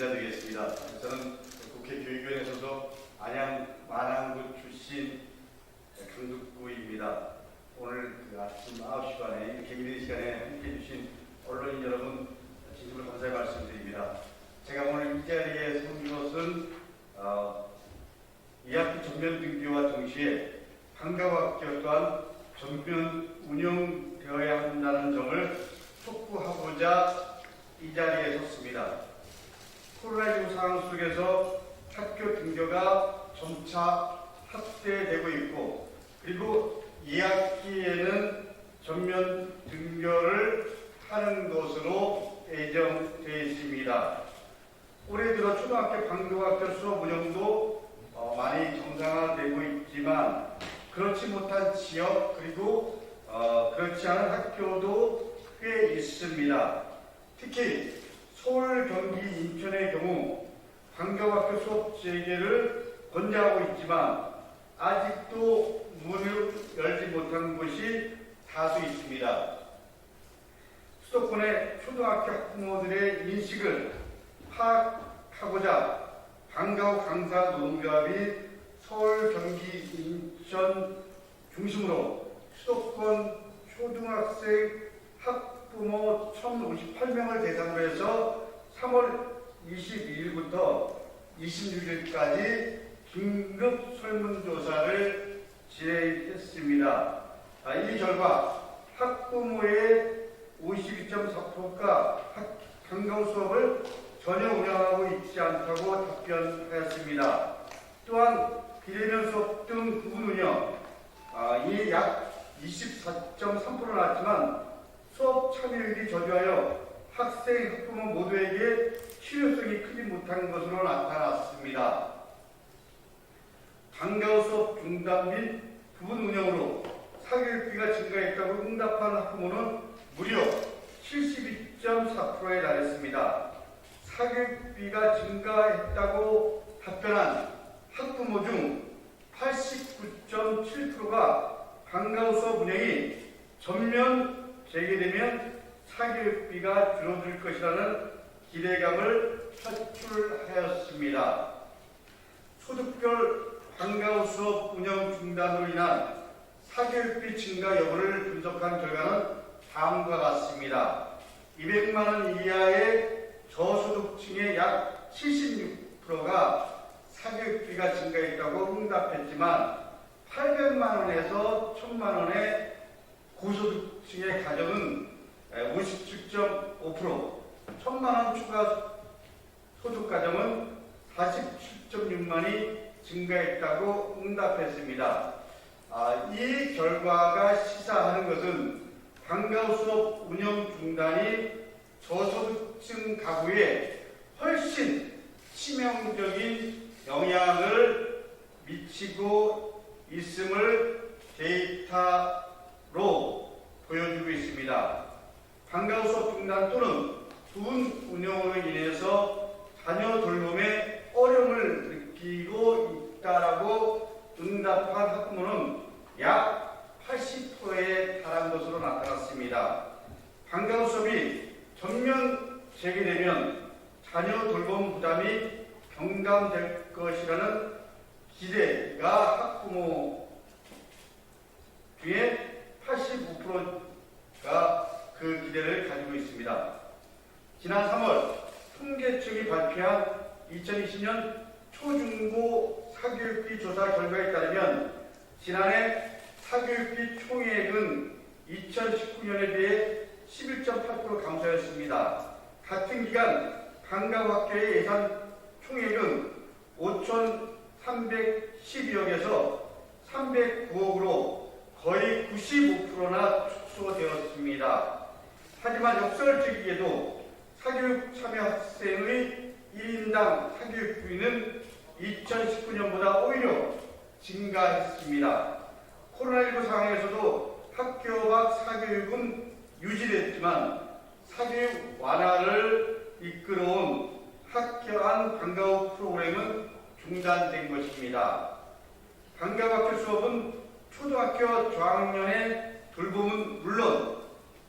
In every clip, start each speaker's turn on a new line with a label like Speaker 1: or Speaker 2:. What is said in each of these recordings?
Speaker 1: 인사드리겠습니다. 저는 국회 교육위원회 소속 안양 만안구 출신 강득구입니다. 오늘 그 아침 9시 반에 이렇게 이른 시간에 함께해 주신 언론인 여러분 진심으로 감사의 말씀드립니다. 제가 오늘 이 자리에 선 것은 어, 이 학교 전면 등교와 동시에 한가학교 또한 전면 운영되어야 한다는 점을 촉구하고자 이 자리에 섰습니다. 코로나19 상황 속에서 학교 등교가 점차 확대되고 있고 그리고 2학기에는 전면 등교를 하는 것으로 예정되어 있습니다. 올해 들어 초등학교 방교학교 수업 운영도 어, 많이 정상화되고 있지만 그렇지 못한 지역 그리고 어, 그렇지 않은 학교도 꽤 있습니다. 특히 서울, 경기, 인천의 경우 방교학교 수업 재개를 권장하고 있지만 아직도 문을 열지 못한 곳이 다수 있습니다. 수도권의 초등학교 학부모들의 인식을 파악하고자 방과후 강사 노동조합이 서울, 경기, 인천 중심으로 수도권 초등학생 학 부모 1,058명을 대상으로 해서 3월 22일부터 26일까지 긴급 설문조사를 진행했습니다. 아, 이 결과 학부모의 52.4%가 방과후 수업을 전혀 운영하고 있지 않다고 답변하였습니다. 또한 비대면 수업 등 부분 운영, 아, 이약 24.3% 나왔지만 수업 참여율이 저조하여 학생, 학부모 모두에게 실효성이 크지 못한 것으로 나타났습니다. 방과후 수업 중단 및 부분 운영으로 사교육비가 증가했다고 응답한 학부모는 무려 72.4%에 달했습니다. 사교육비가 증가했다고 답변한 학부모 중 89.7%가 방과후 수업 운영이 전면 재개되면 사교육비가 줄어들 것이라는 기대감을 표출하였습니다. 소득별 방과후 수업 운영 중단으로 인한 사교육비 증가 여부를 분석한 결과는 다음과 같습니다. 200만 원 이하의 저소득층의 약 76%가 사교육비가 증가했다고 응답했지만 800만 원에서 1000만 원의 고소득 층의 가정은 57.5%, 1000만 원 추가 소득 가정은 47.6만이 증가했다고 응답했습니다. 아, 이 결과가 시사하는 것은 방과후 수업 운영 중단이 저소득층 가구에 훨씬 치명적인 영향을 미치고 있음을 데이터로 보여주고 있습니다. 방과후 수업 중단 또는 부분 운영으로 인해서 자녀 돌봄에 어려움을 느끼고 있다라고 응답한 학부모는 약 80%에 달한 것으로 나타났습니다. 방과후 수업이 전면 재개되면 자녀 돌봄 부담이 경감될 것이라는 기대가 학부모 중에 85%가 그 기대를 가지고 있습니다. 지난 3월 통계청이 발표한 2020년 초중고 사교육비 조사 결과에 따르면 지난해 사교육비 총액은 2019년에 비해 11.8% 감소했습니다. 같은 기간 방과학교의 예산 총액은 5,312억에서 309억으로 거의 95%나 축소되었습니다. 하지만 역설적이게도 사교육 참여 학생의 1인당 사교육비는 2019년보다 오히려 증가했습니다. 코로나19 상황에서도 밖 사교육은 유지됐지만 사교육 완화를 이끌어온 학교 안 방과후 프로그램은 중단된 것입니다. 방과학교 수업은 초등학교 저학년의 돌봄은 물론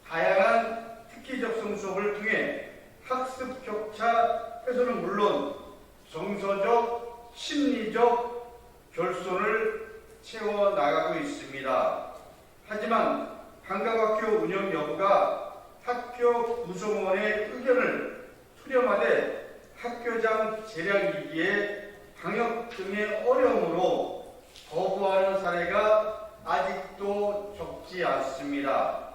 Speaker 1: 다양한 특기 적성 수업을 통해 학습 격차 해서는 물론 정서적, 심리적 결손을 채워 나가고 있습니다. 하지만 방과학교 운영 여부가 학교 구성원의 의견을 수렴하되 학교장 재량이기에 방역 등의 어려움으로 거부하는 사례가 아직도 적지 않습니다.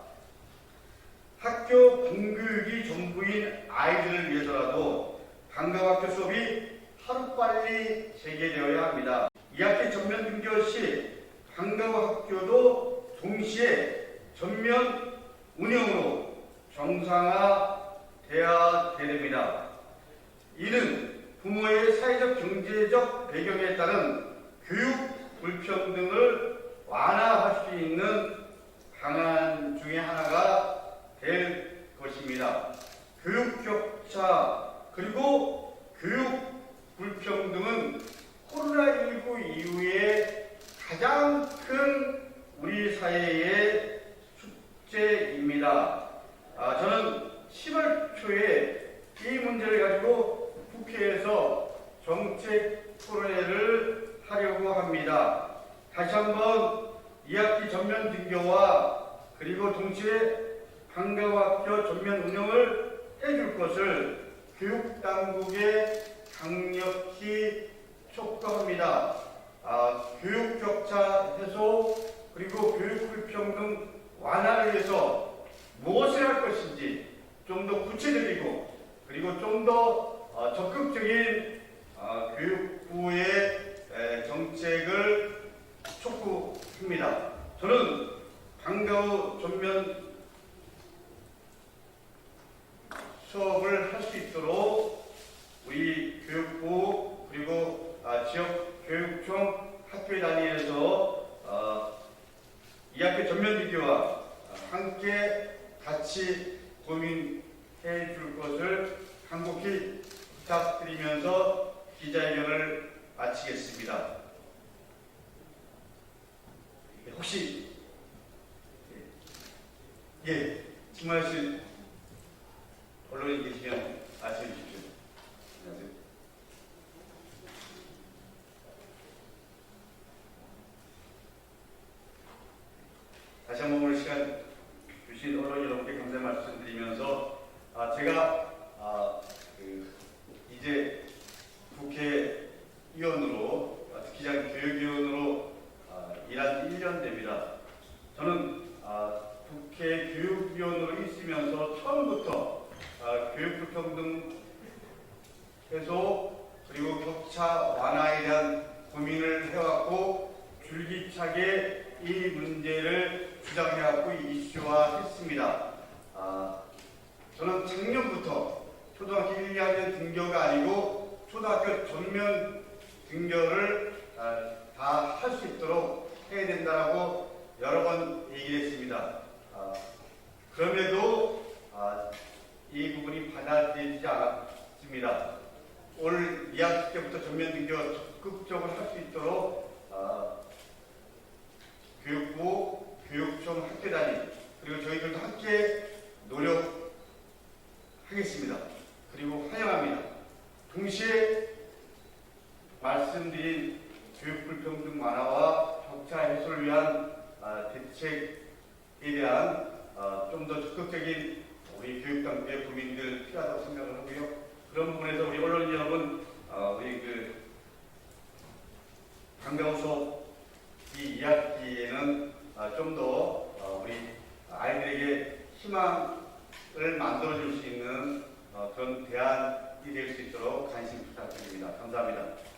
Speaker 1: 학교 공교육이 전부인 아이들을 위해서라도 방과학교 수업이 하루빨리 재개되어야 합니다. 2학기 전면 등교 시 방과학교도 동시에 전면 운영으로 정상화돼야 됩니다. 이는 부모의 사회적 경제적 배경에 따른 교육 불평등을 완화할 수 있는 방안 중에 하나가 될 것입니다. 교육 격차 그리고 교육 불평등은 코로나19 이후에 가장 큰 우리 사회의 숙제입니다. 아, 저는 10월 초에 이 문제를 가지고 국회에서 정책 토론회를 하려고 합니다. 다시 한번 2학기 전면 등교와 그리고 동시에 방과학교 전면 운영을 해줄 것을 교육당국에 강력히 촉구합니다. 아, 교육 격차 해소 그리고 교육 불평등 완화를 위해서 무엇을 할 것인지 좀 더 구체적이고 그리고 좀더 어, 적극적인 어, 교육부의 에, 정책을 촉구합니다. 저는 방과후 전면 수업을 할 수 있도록 우리 교육부 그리고 아, 지역 교육청 학교에 다니면서 어, 2학기 전면 비교와 함께 같이 고민해 줄 것을 간곡히 부탁드리면서 기자회견을 마치겠습니다. 혹시 예, 예 질문하실 언론인 계시면 말씀해 주십시오. 안녕하세요. 다시 한번 오늘 시간 주신 언론 여러분께 감사 말씀드리면서 아, 제가 아, 그 이제 국회의원으로 아, 특히장 교육위원으로 아, 일한 1년 됩니다. 저는 아, 국회 교육위원으로 있으면서 처음부터 아, 교육 불평등 해소 그리고 격차 완화에 대한 고민을 해왔고 줄기차게 이 문제를 주장해왔고 이슈화했습니다. 아, 저는 작년부터 초등학교 1, 2학년 등교가 아니고 초등학교 전면 등교를 아, 다할 수 있도록 해야 된다라고 여러 번 얘기를 했습니다. 아, 그럼에도 아, 이 부분이 받아들여지지 않았습니다. 올 2학기 때부터 전면 등교 적극적으로 할 수 있도록 아, 교육부, 교육청, 학교 단위 그리고 저희들도 함께 노력하겠습니다. 그리고 환영합니다. 동시에 말씀드린 교육 불평등 완화와 격차 해소를 위한 아, 대책에 대한 아, 좀더 적극적인 우리 교육당국의 고민들 필요하다고 생각을 하고요. 그런 부분에서 우리 언론 여러분, 아, 우리 그 강병수 이 이야기에는 좀더 우리 아이들에게 희망을 만들어줄 수 있는 어, 그런 대안이 될 수 있도록 관심 부탁드립니다. 감사합니다.